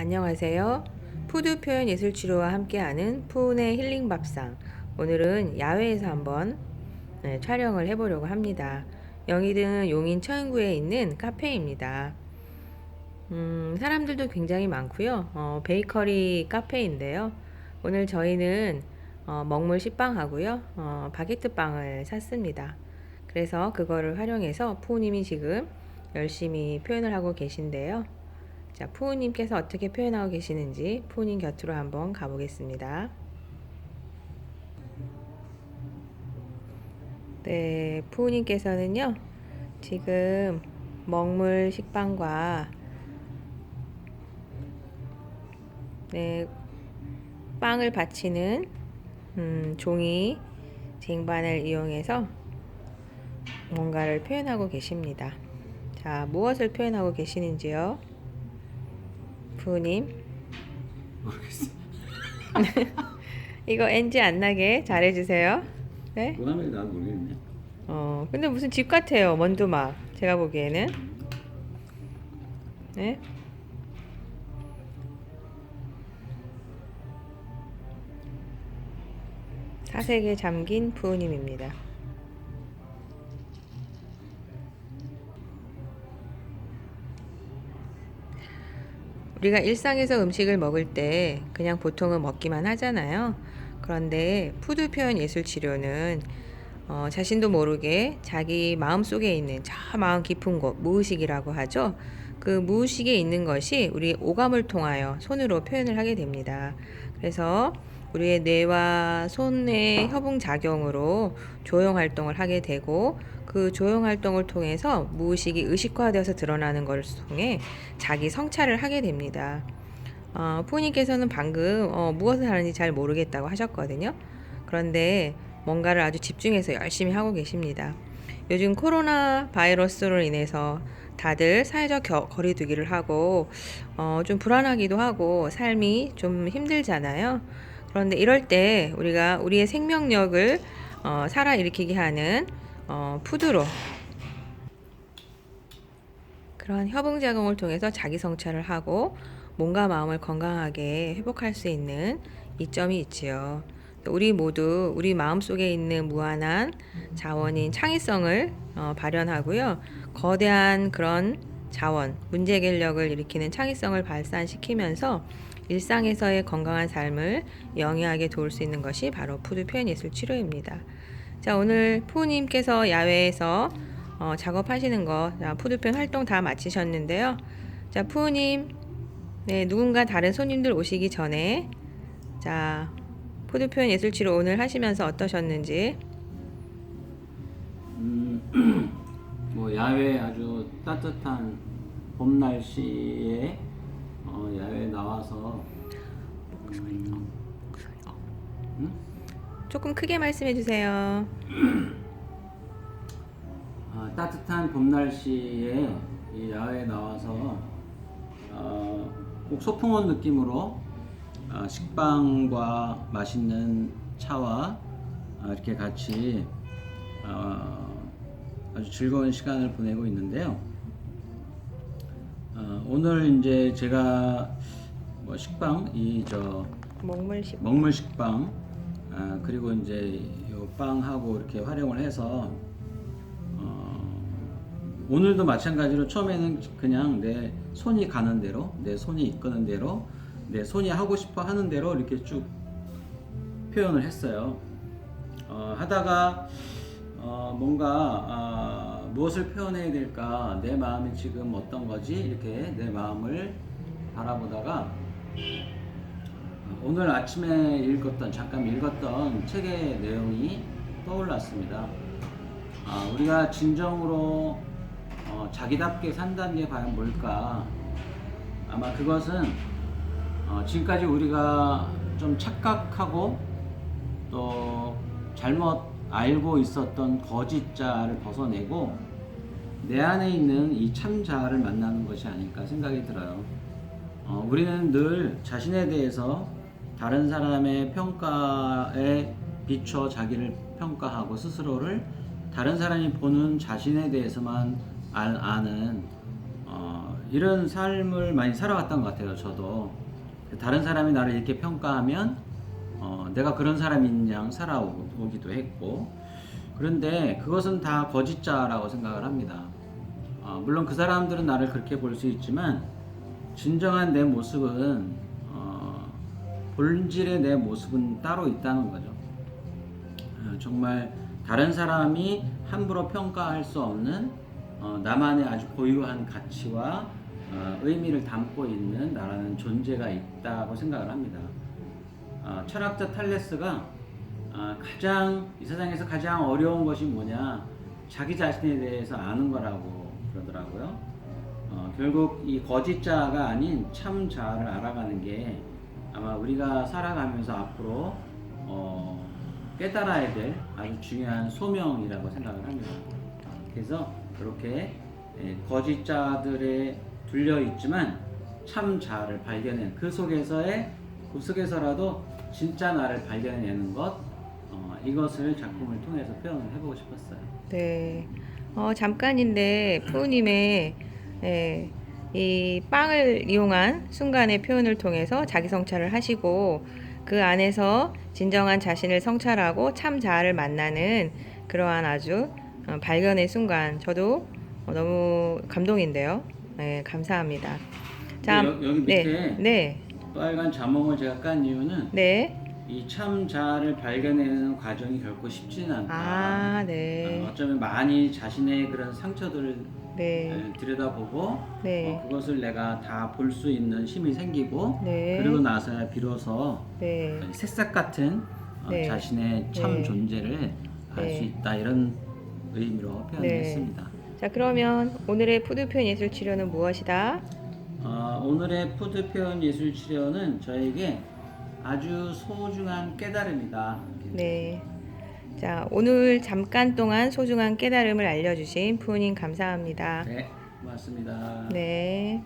안녕하세요. 푸드 표현 예술 치료와 함께하는 푸운의 힐링 밥상. 오늘은 야외에서 한번 네, 촬영을 해보려고 합니다. 영희등 용인 처인구에 있는 카페입니다. 음, 사람들도 굉장히 많고요. 어, 베이커리 카페인데요. 오늘 저희는 어, 먹물 식빵하고요. 어, 바게트 빵을 샀습니다. 그래서 그거를 활용해서 푸우님이 지금 열심히 표현을 하고 계신데요. 자, 푸우님께서 어떻게 표현하고 계시는지 푸우님 곁으로 한번 가보겠습니다. 네, 푸우님께서는요, 지금 먹물 식빵과 네, 빵을 받치는 음, 종이 쟁반을 이용해서 뭔가를 표현하고 계십니다. 자, 무엇을 표현하고 계시는지요? 부님, 모르겠어. 이거 NG 안 나게 잘해주세요. 네? 뭐라면 나도 모르겠네. 어, 근데 무슨 집 같아요. 먼두막. 제가 보기에는. 네? 사색에 잠긴 부우님입니다. 우리가 일상에서 음식을 먹을 때 그냥 보통은 먹기만 하잖아요. 그런데 푸드 표현 예술 치료는 어, 자신도 모르게 자기 마음 속에 있는 저 마음 깊은 곳, 무의식이라고 하죠. 그 무의식에 있는 것이 우리 오감을 통하여 손으로 표현을 하게 됩니다. 그래서 우리의 뇌와 손의 협응 작용으로 조형 활동을 하게 되고 그 조형 활동을 통해서 무의식이 의식화되어서 드러나는 것을 통해 자기 성찰을 하게 됩니다. 어, 부모님께서는 방금 어, 무엇을 하는지 잘 모르겠다고 하셨거든요. 그런데 뭔가를 아주 집중해서 열심히 하고 계십니다. 요즘 코로나 바이러스로 인해서 다들 사회적 겨, 거리두기를 하고 어, 좀 불안하기도 하고 삶이 좀 힘들잖아요. 그런데 이럴 때 우리가 우리의 생명력을 어, 살아일으키게 하는 어, 푸드로 그런 협응작용을 통해서 자기 성찰을 하고 몸과 마음을 건강하게 회복할 수 있는 이점이 있지요. 우리 모두 우리 마음 속에 있는 무한한 자원인 창의성을 어, 발현하고요. 거대한 그런 자원, 문제 해결력을 일으키는 창의성을 발산시키면서 일상에서의 건강한 삶을 영위하게 도울 수 있는 것이 바로 푸드 표현 예술 치료입니다. 자, 오늘 푸우님께서 야외에서 어, 작업하시는 거, 자, 푸드 표현 활동 다 마치셨는데요. 자, 푸우님, 네, 누군가 다른 손님들 오시기 전에, 자, 푸드 표현 예술 치료 오늘 하시면서 어떠셨는지, 음, 뭐 야외 아주 따뜻한 봄 날씨에 어, 야외 나와서 음, 음? 조금 크게 말씀해 주세요. 아, 따뜻한 봄 날씨에 이 야외에 나와서 어, 꼭 소풍원 느낌으로 아, 식빵과 맛있는 차와 아, 이렇게 같이 어, 아주 즐거운 시간을 보내고 있는데요. 어, 오늘 이제 제가 뭐 식빵 이 저 먹물식. 먹물 식빵 아, 그리고 이제 요 빵하고 이렇게 활용을 해서 어, 오늘도 마찬가지로 처음에는 그냥 내 손이 가는 대로 내 손이 이끄는 대로 내 손이 하고 싶어 하는 대로 이렇게 쭉 표현을 했어요. 어, 하다가 어, 뭔가 아, 무엇을 표현해야 될까 내 마음이 지금 어떤 거지 이렇게 내 마음을 바라보다가 오늘 아침에 읽었던 잠깐 읽었던 책의 내용이 떠올랐습니다. 아, 우리가 진정으로 어, 자기답게 산다는 게 과연 뭘까? 아마 그것은 어, 지금까지 우리가 좀 착각하고 또 잘못 알고 있었던 거짓자를 벗어내고 내 안에 있는 이 참자를 만나는 것이 아닐까 생각이 들어요. 어, 우리는 늘 자신에 대해서 다른 사람의 평가에 비춰 자기를 평가하고 스스로를 다른 사람이 보는 자신에 대해서만 알, 아는 어, 이런 삶을 많이 살아왔던 것 같아요. 저도 다른 사람이 나를 이렇게 평가하면 어, 내가 그런 사람인 양 살아오기도 했고 그런데 그것은 다 거짓자라고 생각을 합니다. 어, 물론 그 사람들은 나를 그렇게 볼 수 있지만 진정한 내 모습은 어, 본질의 내 모습은 따로 있다는 거죠. 어, 정말 다른 사람이 함부로 평가할 수 없는 어, 나만의 아주 고유한 가치와 어, 의미를 담고 있는 나라는 존재가 있다고 생각을 합니다. 어, 철학자 탈레스가 어, 가장 이 세상에서 가장 어려운 것이 뭐냐 자기 자신에 대해서 아는 거라고 그러더라고요. 어, 결국 이 거짓자가 아닌 참 자아를 알아가는 게 아마 우리가 살아가면서 앞으로 어, 깨달아야 될 아주 중요한 소명이라고 생각을 합니다. 그래서 그렇게 예, 거짓자들에 둘려 있지만 참 자아를 발견해 그 속에서의 그 속에서라도 진짜 나를 발견해내는 것 어, 이것을 작품을 통해서 표현을 해보고 싶었어요. 네. 어, 잠깐인데 푸우님의 예, 이 빵을 이용한 순간의 표현을 통해서 자기 성찰을 하시고 그 안에서 진정한 자신을 성찰하고 참 자아를 만나는 그러한 아주 어, 발견의 순간 저도 어, 너무 감동인데요. 네, 감사합니다. 자, 여- 여기 네, 밑에 네, 빨간 자몽을 제가 깐 이유는 네. 이 참 자아를 발견해내는 과정이 결코 쉽지는 않다. 아, 어, 네, 어쩌면 많이 자신의 그런 상처들을 네, 에, 들여다보고 네, 어, 그것을 내가 다 볼 수 있는 힘이 생기고 네. 그러고 나서야 비로소 네, 새싹 같은 어, 네. 자신의 참 네. 존재를 알 네. 수 있다 이런 의미로 표현했습니다. 자, 그러면 오늘의 푸드 표현 예술 치료는 무엇이다? 어, 오늘의 푸드 표현 예술 치료는 저에게 아주 소중한 깨달음이다. 네. 자, 오늘 잠깐 동안 소중한 깨달음을 알려주신 푸우님 감사합니다. 네, 고맙습니다. 네.